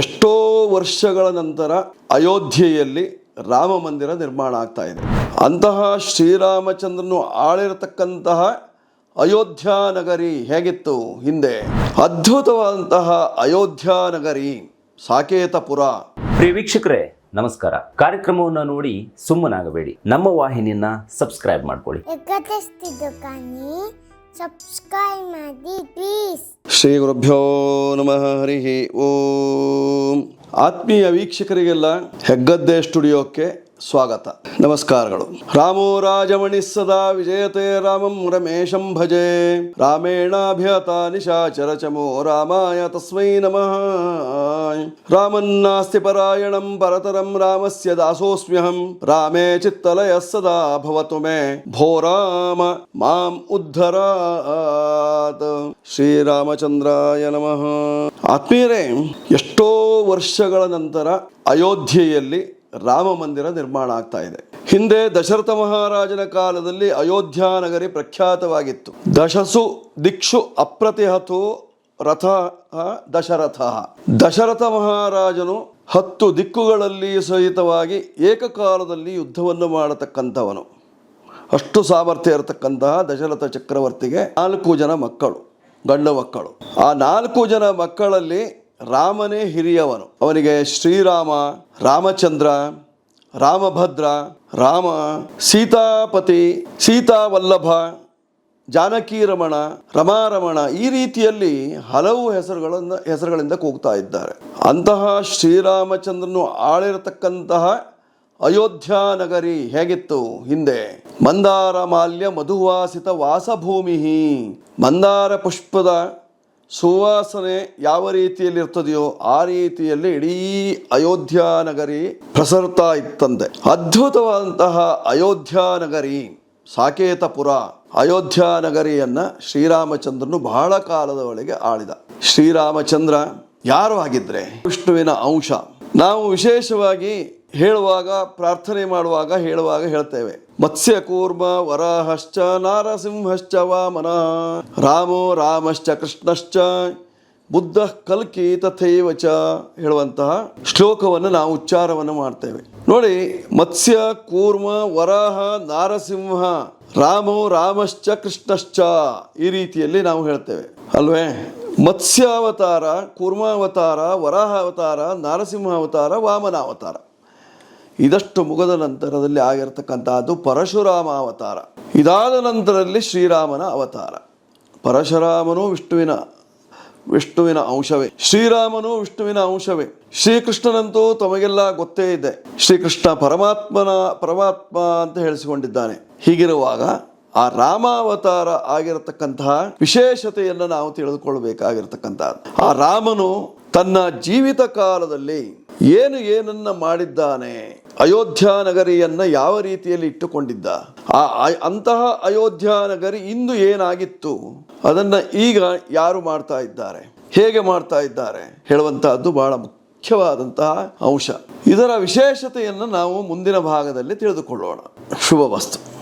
ಎಷ್ಟೋ ವರ್ಷಗಳ ನಂತರ ಅಯೋಧ್ಯೆಯಲ್ಲಿ ರಾಮ ಮಂದಿರ ನಿರ್ಮಾಣ ಆಗ್ತಾ ಇದೆ. ಅಂತಹ ಶ್ರೀರಾಮಚಂದ್ರನು ಆಳಿರತಕ್ಕಂತಹ ಅಯೋಧ್ಯ ನಗರಿ ಹೇಗಿತ್ತು ಹಿಂದೆ? ಅದ್ಭುತವಾದಂತಹ ಅಯೋಧ್ಯ ನಗರಿ ಸಾಕೇತಪುರ. ಪ್ರಿಯ ವೀಕ್ಷಕರೇ ನಮಸ್ಕಾರ. ಕಾರ್ಯಕ್ರಮವನ್ನು ನೋಡಿ ಸುಮ್ಮನಾಗಬೇಡಿ. ನಮ್ಮ ವಾಹಿನಿಯನ್ನ ಸಬ್ಸ್ಕ್ರೈಬ್ ಮಾಡ್ಕೊಳ್ಳಿ. ಸಬ್ಸ್ಕ್ರೈಬ್ ಮಾಡಿ ಪ್ಲೀಸ್ ಶ್ರೀ ಗುರುಭ್ಯೋ ನಮಃ ಹರಿ ಓಂ. ಆತ್ಮೀಯ ವೀಕ್ಷಕರಿಗೆಲ್ಲ ಹೆಗ್ಗದ್ದೆ ಸ್ಟುಡಿಯೋಕ್ಕೆ ಸ್ವಾಗತ. ನಮಸ್ಕಾರಗಳು. ರಾಮೋ ರಾಜಮಣಿ ಸದಾ ವಿಜಯತೆ, ರಾಮಂ ರಮೇಶಂ ಭಜೆ. ರಾಮೇಣಾಭ್ಯತ ನಿಶಾಚರ ಚಮೋ ರಾಮಾಯ ತಸ್ಮೈ ನಮಃ. ರಾಮನ್ನಾಸ್ತಿ ಪರಾಯಣಂ ಪರತರಂ ರಾಮಸ್ಯ ದಾಸೋಸ್ಮ್ಯಹಂ. ರಾಮೇ ಚಿತ್ತಲಯ ಸದಾ ಭವತು ಮೇ. ಭೋ ರಾಮ, ಮಾಂ ಉದ್ಧರಾತ್. ಶ್ರೀರಾಮಚಂದ್ರಾಯ ನಮಃ. ಆತ್ಮೀಯರೇ, ಎಷ್ಟೋ ವರ್ಷಗಳ ನಂತರ ಅಯೋಧ್ಯೆಯಲ್ಲಿ ರಾಮ ಮಂದಿರ ನಿರ್ಮಾಣ ಆಗ್ತಾ ಇದೆ. ಹಿಂದೆ ದಶರಥ ಮಹಾರಾಜನ ಕಾಲದಲ್ಲಿ ಅಯೋಧ್ಯ ನಗರಿ ಪ್ರಖ್ಯಾತವಾಗಿತ್ತು. ದಶಸು ದಿಕ್ಷು ಅಪ್ರತಿಹತು ರಥ ದಶರಥ. ದಶರಥ ಮಹಾರಾಜನು ಹತ್ತು ದಿಕ್ಕುಗಳಲ್ಲಿ ಸಹಿತವಾಗಿ ಏಕಕಾಲದಲ್ಲಿ ಯುದ್ಧವನ್ನು ಮಾಡತಕ್ಕಂಥವನು. ಅಷ್ಟು ಸಾಮರ್ಥ್ಯ ಇರತಕ್ಕಂತಹ ದಶರಥ ಚಕ್ರವರ್ತಿಗೆ ನಾಲ್ಕು ಜನ ಮಕ್ಕಳು, ಗಂಡು ಮಕ್ಕಳು. ಆ ನಾಲ್ಕು ಜನ ಮಕ್ಕಳಲ್ಲಿ ರಾಮನೇ ಹಿರಿಯವನು. ಅವನಿಗೆ ಶ್ರೀರಾಮ, ರಾಮಚಂದ್ರ, ರಾಮಭದ್ರ, ರಾಮ, ಸೀತಾಪತಿ, ಸೀತಾವಲ್ಲಭ, ಜಾನಕಿ ರಮಣ, ರಮಾರಮಣ ಈ ರೀತಿಯಲ್ಲಿ ಹಲವು ಹೆಸರುಗಳನ್ನ, ಹೆಸರುಗಳಿಂದ ಕೂಗ್ತಾ ಇದ್ದಾರೆ. ಅಂತಹ ಶ್ರೀರಾಮಚಂದ್ರನು ಆಳಿರತಕ್ಕಂತಹ ಅಯೋಧ್ಯ ನಗರಿ ಹೇಗಿತ್ತು? ಹಿಂದೆ ಮಂದಾರ ಮಾಲ್ಯ ಮಧುವಾಸಿತ ವಾಸಭೂಮಿ. ಮಂದಾರ ಪುಷ್ಪದ ಸುವಾಸನೆ ಯಾವ ರೀತಿಯಲ್ಲಿ ಇರ್ತದೆಯೋ ಆ ರೀತಿಯಲ್ಲಿ ಇಡೀ ಅಯೋಧ್ಯ ನಗರಿ ಪ್ರಸರ್ತಾ ಇತ್ತಂತೆ. ಅದ್ಭುತವಾದಂತಹ ಅಯೋಧ್ಯ ನಗರಿ, ಸಾಕೇತಪುರ, ಅಯೋಧ್ಯ ನಗರಿಯನ್ನ ಶ್ರೀರಾಮಚಂದ್ರನು ಬಹಳ ಕಾಲದ ಒಳಗೆ ಆಳಿದ. ಶ್ರೀರಾಮಚಂದ್ರ ಯಾರು ಆಗಿದ್ರೆ? ವಿಷ್ಣುವಿನ ಅಂಶ. ನಾವು ವಿಶೇಷವಾಗಿ ಹೇಳುವಾಗ, ಪ್ರಾರ್ಥನೆ ಮಾಡುವಾಗ ಹೇಳುವಾಗ ಹೇಳ್ತೇವೆ. ಮತ್ಸ್ಯ ಕೂರ್ಮ ವರಾಹಶ್ಚ ನಾರಸಿಂಹಶ್ಚ ವಾಮನ. ರಾಮೋ ರಾಮಶ್ಚ ಕೃಷ್ಣಶ್ಚ. ಬುದ್ಧ ಕಲ್ಕಿ ತಥೈವ ಚ ಹೇಳುವಂತಹ ಶ್ಲೋಕವನ್ನು ನಾವು ಉಚ್ಚಾರವನ್ನು ಮಾಡ್ತೇವೆ. ನೋಡಿ ಮತ್ಸ್ಯ ಕೂರ್ಮ ವರಾಹ ನಾರಸಿಂಹ ರಾಮೋ ರಾಮಶ್ಚ ಕೃಷ್ಣಶ್ಚ ಈ ರೀತಿಯಲ್ಲಿ ನಾವು ಹೇಳ್ತೇವೆ. ಅಲ್ವೇ? ಮತ್ಸ್ಯಾವತಾರ, ಕೂರ್ಮಾವತಾರ ವರಾಹ ಅವತಾರ ನಾರಸಿಂಹ ಅವತಾರ ವಾಮನ ಅವತಾರ ಇದಷ್ಟು ಮುಗದ ನಂತರದಲ್ಲಿ ಆಗಿರತಕ್ಕಂತಹದ್ದು ಪರಶುರಾಮ ಅವತಾರ. ಇದಾದ ನಂತರದಲ್ಲಿ ಶ್ರೀರಾಮನ ಅವತಾರ. ಪರಶುರಾಮನು ವಿಷ್ಣುವಿನ ವಿಷ್ಣುವಿನ ಅಂಶವೇ. ಶ್ರೀರಾಮನು ವಿಷ್ಣುವಿನ ಅಂಶವೇ. ಶ್ರೀಕೃಷ್ಣನಂತೂ ತಮಗೆಲ್ಲ ಗೊತ್ತೇ ಇದೆ. ಶ್ರೀಕೃಷ್ಣ ಪರಮಾತ್ಮನ, ಪರಮಾತ್ಮ ಅಂತ ಹೇಳಿಸಿಕೊಂಡಿದ್ದಾನೆ. ಹೀಗಿರುವಾಗ ಆ ರಾಮಾವತಾರ ಆಗಿರತಕ್ಕಂತಹ ವಿಶೇಷತೆಯನ್ನು ನಾವು ತಿಳಿದುಕೊಳ್ಳಬೇಕಾಗಿರತಕ್ಕಂಥದ್ದು ಆ ರಾಮನು ತನ್ನ ಜೀವಿತ ಕಾಲದಲ್ಲಿ ಏನು ಏನನ್ನ ಮಾಡಿದ್ದಾನೆ ಅಯೋಧ್ಯ ನಗರಿಯನ್ನು ಯಾವ ರೀತಿಯಲ್ಲಿ ಇಟ್ಟುಕೊಂಡಿದ್ದ? ಆ ಅಂತಹ ಅಯೋಧ್ಯ ನಗರಿ ಇಂದು ಏನಾಗಿತ್ತು? ಅದನ್ನು ಈಗ ಯಾರು ಮಾಡ್ತಾ ಇದ್ದಾರೆ? ಹೇಗೆ ಮಾಡ್ತಾ ಇದ್ದಾರೆ? ಹೇಳುವಂತಹದ್ದು ಬಹಳ ಮುಖ್ಯವಾದಂತಹ ಅಂಶ. ಇದರ ವಿಶೇಷತೆಯನ್ನು ನಾವು ಮುಂದಿನ ಭಾಗದಲ್ಲಿ ತಿಳಿದುಕೊಳ್ಳೋಣ. ಶುಭ ವಸ್ತು.